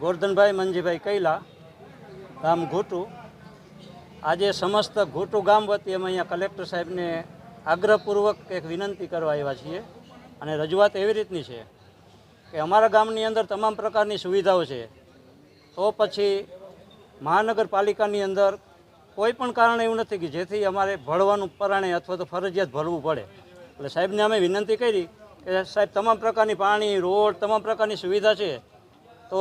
ગોરધનભાઈ, મંજીભાઈ કૈલા, ગામ ઘોટું. આજે સમસ્ત ઘોટું ગામ વતી અમે અહીંયા કલેક્ટર સાહેબને આગ્રહપૂર્વક એક વિનંતી કરવા આવ્યા છીએ અને રજૂઆત એવી રીતની છે કે અમારા ગામની અંદર તમામ પ્રકારની સુવિધાઓ છે. તો પછી મહાનગરપાલિકાની અંદર કોઈ પણ કારણ એવું નથી કે જેથી અમારે ભળવાનું પરાણે અથવા તો ફરજિયાત ભરવું પડે. એટલે સાહેબને અમે વિનંતી કરી કે સાહેબ, તમામ પ્રકારની પાણી, રોડ, તમામ પ્રકારની સુવિધા છે. તો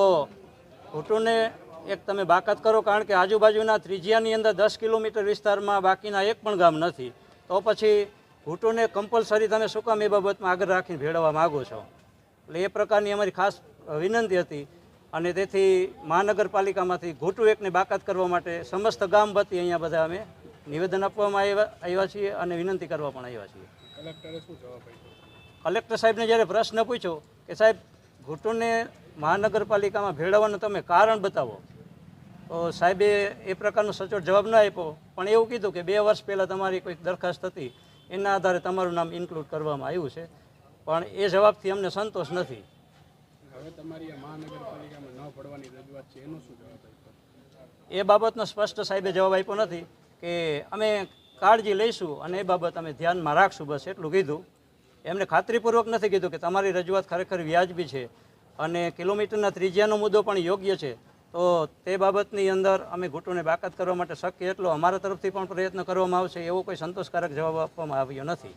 ઘૂંટુને એક તમે બાકાત કરો કારણ કે આજુબાજુના ત્રિજ્યાની અંદર દસ કિલોમીટર વિસ્તારમાં બાકીના એક પણ ગામ નથી. તો પછી ઘૂંટુને કમ્પલસરી તમે શું કામ એ બાબતમાં આગળ રાખીને ભેળવવા માગો છો? એટલે એ પ્રકારની અમારી ખાસ વિનંતી હતી. અને તેથી મહાનગરપાલિકામાંથી ઘૂંટુ એકને બાકાત કરવા માટે સમસ્ત ગામ વતી અહીંયા બધા અમે નિવેદન આપવામાં આવ્યા આવ્યા છીએ અને વિનંતી કરવા પણ આવ્યા છીએ. કલેક્ટરે શું જવાબ આપ્યો? કલેક્ટર સાહેબને જ્યારે પ્રશ્ન પૂછ્યો કે સાહેબ ઘૂંટુને મહાનગરપાલિકામાં ભેળવવાનું તમે કારણ બતાવો. તો સાહેબે એ પ્રકારનો સચોટ જવાબ ન આપ્યો પણ એવું કીધું કે બે વર્ષ પહેલાં તમારી કોઈક દરખાસ્ત હતી એના આધારે તમારું નામ ઇન્ક્લુડ કરવામાં આવ્યું છે. પણ એ જવાબથી અમને સંતોષ નથી. હવે તમારી મહાનગરપાલિકામાં ન પડવાની રજૂઆત છે એનો શું જવાબ એ બાબતનો સ્પષ્ટ સાહેબે જવાબ આપ્યો નથી કે અમે કાળજી લઈશું અને એ બાબત અમે ધ્યાનમાં રાખશું બસ એટલું કીધું. એમને ખાતરીપૂર્વક નથી કીધું કે તમારી રજૂઆત ખરેખર વ્યાજબી છે અને કિલોમીટરના ત્રિજ્યાનો મુદ્દો પણ યોગ્ય છે. તો તે બાબતની અંદર અમે ઘૂંટુને બાકાત કરવા માટે શક્ય એટલો અમારા તરફથી પણ પ્રયત્ન કરવામાં આવશે એવો કોઈ સંતોષકારક જવાબ આપવામાં આવ્યો નથી.